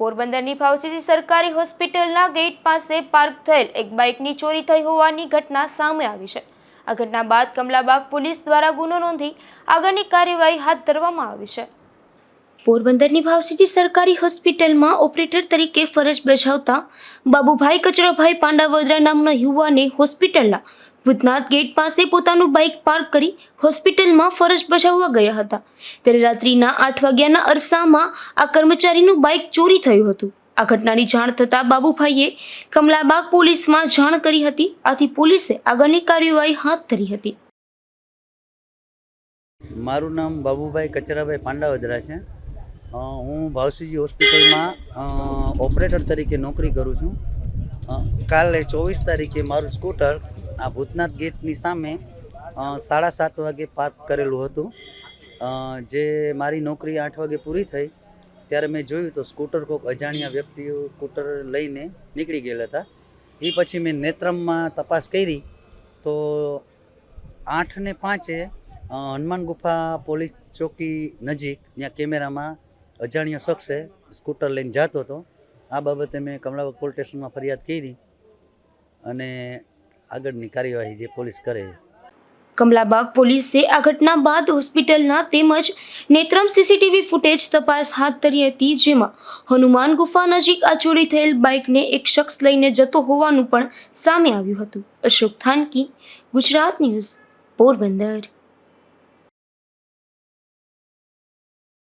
પોરબંદરની ફાવસીજી સરકારી હોસ્પિટલના ગેટ પાસે પાર્ક થયેલ એક બાઇકની ચોરી થઈ હોવાની ઘટના સામે આવી છે. આ ઘટના બાદ કમલાબાગ પોલીસ દ્વારા ગુનો નોંધી આગળની કાર્યવાહી હાથ ધરવામાં આવી છે. પોરબંદરની ભાવસીજી સરકારી હોસ્પિટલમાં ઓપરેટર તરીકે ફરજ બજાવતા બાબુભાઈ કચરાભાઈ પાંડાવદરા નામના યુવાને હોસ્પિટલના ભૂતનાથ ગેટ પાસે પોતાનું બાઇક પાર્ક કરી હોસ્પિટલમાં ફરજ બજાવવા ગયા હતા. ત્યારે રાત્રિના આઠ વાગ્યાના અરસામાં આ કર્મચારીનું બાઇક ચોરી થયું હતું. આ ઘટનાની જાણ થતાં બાબુભાઈએ કમલાબાગ પોલીસમાં જાણ કરી હતી. આથી પોલીસે આગળની કાર્યવાહી હાથ ધરી હતી. મારું નામ બાબુભાઈ કચરાભાઈ પાંડાવદરા છે. હું ભાવસીજી હોસ્પિટલમાં ઓપરેટર તરીકે નોકરી કરું છું. કાલે ચોવીસ તારીખે મારું સ્કૂટર આ ભૂતનાથ ગેટની સામે સાડા સાત વાગે પાર્ક કરેલું હતું. જે મારી નોકરી આઠ વાગે પૂરી થઈ, ત્યારે મેં જોયું તો સ્કૂટર કોઈક અજાણ્યા વ્યક્તિઓ સ્કૂટર લઈને નીકળી ગયેલા હતા. એ પછી મેં નેત્રમમાં તપાસ કરી, તો આઠ ને પાંચે હનુમાન ગુફા પોલીસ ચોકી નજીક, ત્યાં કેમેરામાં અજાણ્યો શખ્સે સ્કૂટર લઈને જતો હતો. આ બાબતે મેં કમલાબાગ પોલીસ સ્ટેશનમાં ફરિયાદ કરી અને આગળની કાર્યવાહી જે પોલીસ કરે કમલાબાગ પોલીસે આ ઘટના બાદ હોસ્પિટલના તેમજ નેત્રમ સીસીટીવી ફૂટેજ તપાસ હાથ ધરી હતી, જેમાં હનુમાન ગુફા નજીક આ ચોરી થયેલ બાઇકને એક શખ્સ લઈને જતો હોવાનું પણ સામે આવ્યું હતું. અશોક થાનકી, ગુજરાત ન્યૂઝ, પોરબંદર.